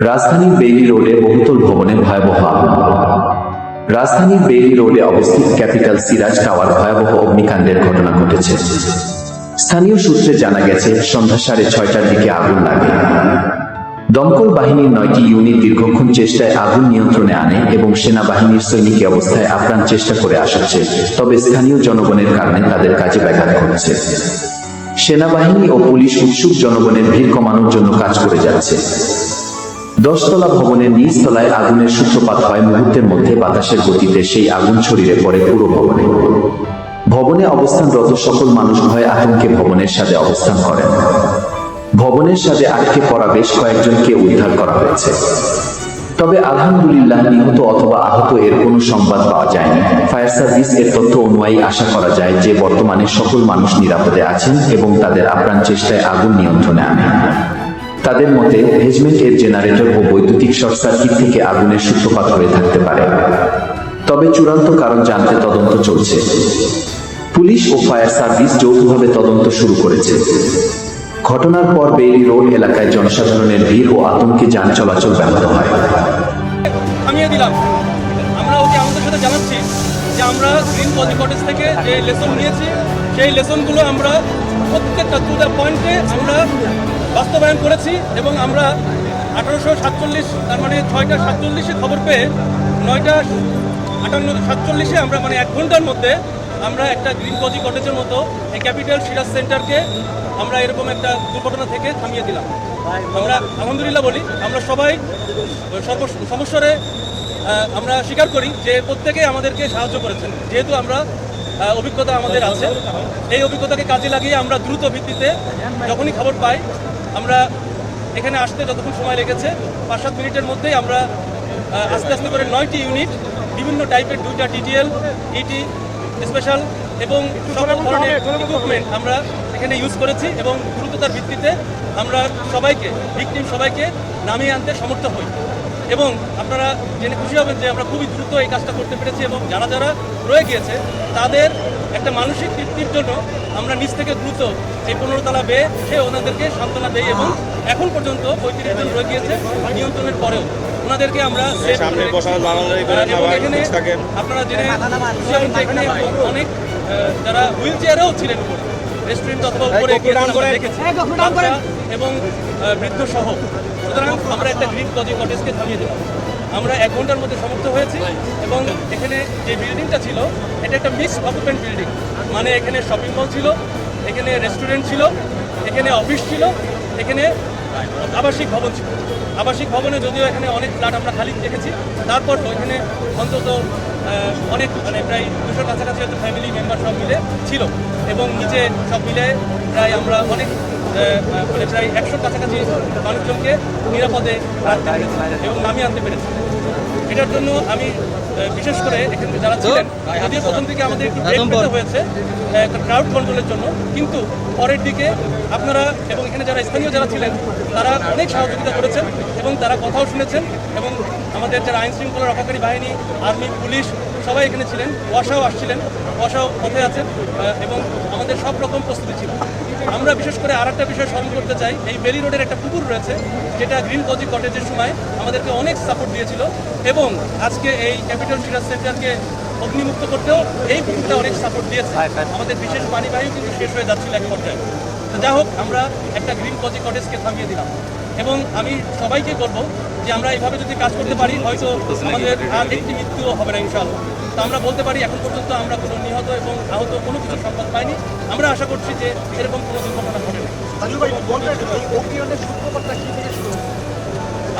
রাজধানীর বেইলি রোডে বহুতল ভবনে ভয়াবহ আগুন। রাজধানীর বেইলি রোডে অবস্থিত ক্যাপিটাল সিরাজ টাওয়ার ভয়াবহ অগ্নিকাণ্ডের ঘটনা ঘটেছে। স্থানীয় সূত্রে জানা গেছে, সন্ধ্যা সাড়ে ছয়টার দিকে আগুন লাগে। দমকল বাহিনীর নয়টি ইউনিট দীর্ঘক্ষণ চেষ্টায় আগুন নিয়ন্ত্রণে আনে এবং সেনাবাহিনীর সৈনিক অবস্থায় আপ্রাণ চেষ্টা করে আসাচ্ছে তবে স্থানীয় জনগণের কারণে তাদের কাজে ব্যাঘাত ঘটছে। সেনাবাহিনী ও পুলিশ উৎসুক জনগণের ভিড় কমানোর জন্য কাজ করে যাচ্ছে। দশতলা ভবনের তলায় আগুনের সূত্রপাত হয় মুহূর্তের মধ্যে বাতাসের গতিতে সেই আগুন ছড়িয়ে পড়ে পুরো ভবনে। ভবনে অবস্থানরত সকল মানুষ ভয়ে আতঙ্কে ভবনের সাথে অবস্থান করেন। ভবনের সাথে আটকে পড়া বেশ কয়েকজনকে উদ্ধার করা হয়েছে। তবে আলহামদুলিল্লাহ নিহত অথবা আহত এর কোনো সংবাদ পাওয়া যায়নি। ফায়ার সার্ভিস এর তথ্য অনুযায়ী আশা করা যায় যে বর্তমানে সকল মানুষ নিরাপদে আছেন এবং তাদের আপ্রাণ চেষ্টায় আগুন নিয়ন্ত্রণে আনে তাদের মতে, হেজমেন্ট এর জেনারেটর ও বৈদ্যুতিক শর্ট সার্কিট থেকে আগুনের সূত্রপাত হয়ে থাকতে পারে। তবে চূড়ান্ত কারণ জানতে তদন্ত চলছে। পুলিশ ও ফায়ার সার্ভিস যৌথভাবে তদন্ত শুরু করেছে। ঘটনার পর বেইলি রোড এলাকায় জনসাধারণের ভিড় ও আতঙ্কে যান চলাচল ব্যাহত হয়। থামিয়ে দিলাম। আমরা ওকে আমাদের সাথে জানাচ্ছি যে আমরা গ্রিন কটেজ থেকে যে লেসন নিয়েছি, সেই লেসনগুলো আমরা প্রত্যেকটা টু দ্য পয়েন্টে আমরা বাস্তবায়ন করেছি এবং আমরা আঠারোশো সাতচল্লিশ, তার মানে ছয়টা সাতচল্লিশে খবর পেয়ে নয়টা আটান্ন সাতচল্লিশে আমরা মানে এক ঘণ্টার মধ্যে আমরা একটা গ্রিন কজি কটেজের মতো, এই ক্যাপিটাল সিরাজ সেন্টারকে আমরা এরকম একটা দুর্ঘটনা থেকে থামিয়ে দিলাম। আমরা আলহামদুলিল্লাহ বলি, আমরা সবাই সমস্যারে আমরা স্বীকার করি যে প্রত্যেকে আমাদেরকে সাহায্য করেছেন। যেহেতু আমরা অভিজ্ঞতা আমাদের আছে, এই অভিজ্ঞতাকে কাজে লাগিয়ে আমরা দ্রুত ভিত্তিতে যখনই খবর পাই আমরা এখানে আসতে যতক্ষণ সময় লেগেছে পাঁচ সাত মিনিটের মধ্যেই আমরা আস্তে আস্তে করে নয়টি ইউনিট বিভিন্ন টাইপের দুইটা টিটিএল ইটি স্পেশাল এবং সকল ধরনের ইকুইপমেন্ট আমরা এখানে ইউজ করেছি এবং দ্রুততার ভিত্তিতে আমরা সবাইকে ভিকটিম সবাইকে নামিয়ে আনতে সমর্থ হই। এবং আপনারা জেনে খুশি হবেন যে আমরা খুবই দ্রুত এই কাজটা করতে পেরেছি এবং যারা যারা রয়ে গিয়েছে তাদের একটা মানসিক তৃপ্তির জন্য আমরা নিচ থেকে দ্রুত এই পনেরো তলা বেয়ে সে ওনাদেরকে সান্ত্বনা দেই এবং এখন পর্যন্ত পঁয়ত্রিশ জন রয়ে গিয়েছে নিয়ন্ত্রণের পরেও। ওনাদেরকে আমরা এখানে আপনারা জেনে খুশি হবেন যে এখানে অনেক যারা হুইল চেয়ারেও ছিলেন উপরে রেস্টুরেন্ট অথবা উপরে দেখেছি এবং বৃদ্ধ সহ সুতরাং আমরা একটা গ্রিন কজি কটেজকে থামিয়ে দিলাম আমরা এক ঘণ্টার মধ্যে সমর্থ হয়েছি এবং এখানে যে বিল্ডিংটা ছিল, এটা একটা মিক্সড অকুপেন্ট বিল্ডিং। মানে এখানে শপিং মল ছিল, এখানে রেস্টুরেন্ট ছিল, এখানে অফিস ছিল, এখানে আবাসিক ভবন ছিল। আবাসিক ভবনে যদিও এখানে অনেক ফ্ল্যাট আমরা খালি দেখেছি তারপর এখানে অন্তত অনেক মানে প্রায় দুশোর কাছাকাছি হয়তো ফ্যামিলি মেম্বার সব মিলে ছিল। এবং নিচে সব মিলে প্রায় আমরা অনেক মানে প্রায় একশোর কাছাকাছি মানুষজনকে নিরাপদে রাখতে পেরেছি এবং নামিয়ে আনতে পেরেছি। এটার জন্য আমি বিশেষ করে এখানে যারা ছিলেন যদিও প্রথম দিকে আমাদের একটু ব্রেক পেতে হয়েছে একটা ক্রাউড কন্ট্রোলের জন্য কিন্তু পরের দিকে আপনারা এবং এখানে যারা স্থানীয় যারা ছিলেন তারা অনেক সহযোগিতা করেছেন এবং তারা কথাও শুনেছেন এবং আমাদের যারা আইন শৃঙ্খলা রক্ষাকারী বাহিনী আর্মি পুলিশ সবাই এখানে ছিলেন ওয়াসাও আসছিলেন ওয়াসাও পথে আছেন এবং আমাদের সব রকম প্রস্তুতি ছিল। আমরা বিশেষ করে আর একটা বিষয় স্মরণ করতে চাই এই বেলি রোডের একটা পুকুর রয়েছে যেটা গ্রিন কজি কটেজের সময় আমাদেরকে অনেক সাপোর্ট দিয়েছিল এবং আজকে এই ক্যাপিটাল সিরাজ সেন্টারকে অগ্নিমুক্ত করতেও এই পুকুরটা অনেক সাপোর্ট দিয়েছে। আমাদের বিশেষ পানিবাহী কিন্তু শেষ হয়ে যাচ্ছিল এক পর্যায়ে। তো যা হোক আমরা একটা গ্রিন কজি কটেজকে থামিয়ে দিলাম। এবং আমি সবাইকে বলব যে আমরা এইভাবে যদি কাজ করতে পারি হয়তো আমাদের আর একটি মৃত্যুও হবে না ইনশাআল্লাহ। তো আমরা বলতে পারি এখন পর্যন্ত আমরা কোনো নিহত এবং আহত কোনো কিছু সংবাদ পাইনি। আমরা আশা করছি যে এরকম কোনো দুর্ঘটনা ঘটে না।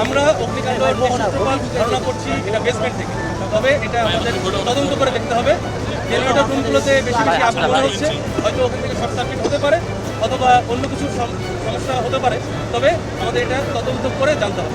আমরা অগ্নিকাণ্ডের সূত্রপাত ধারণা করছি এটা বেসমেন্ট থেকে। তবে এটা আমাদের তদন্ত করে দেখতে হবে। জেনারেটর রুমগুলোতে বেশি বেশি আগুন হচ্ছে। হয়তো ওখান থেকে শর্ট সার্কিট হতে পারে। অথবা অন্য কিছু সম- সমস্যা হতে পারে তবে আমাদের এটা তদন্ত করে জানতে হবে।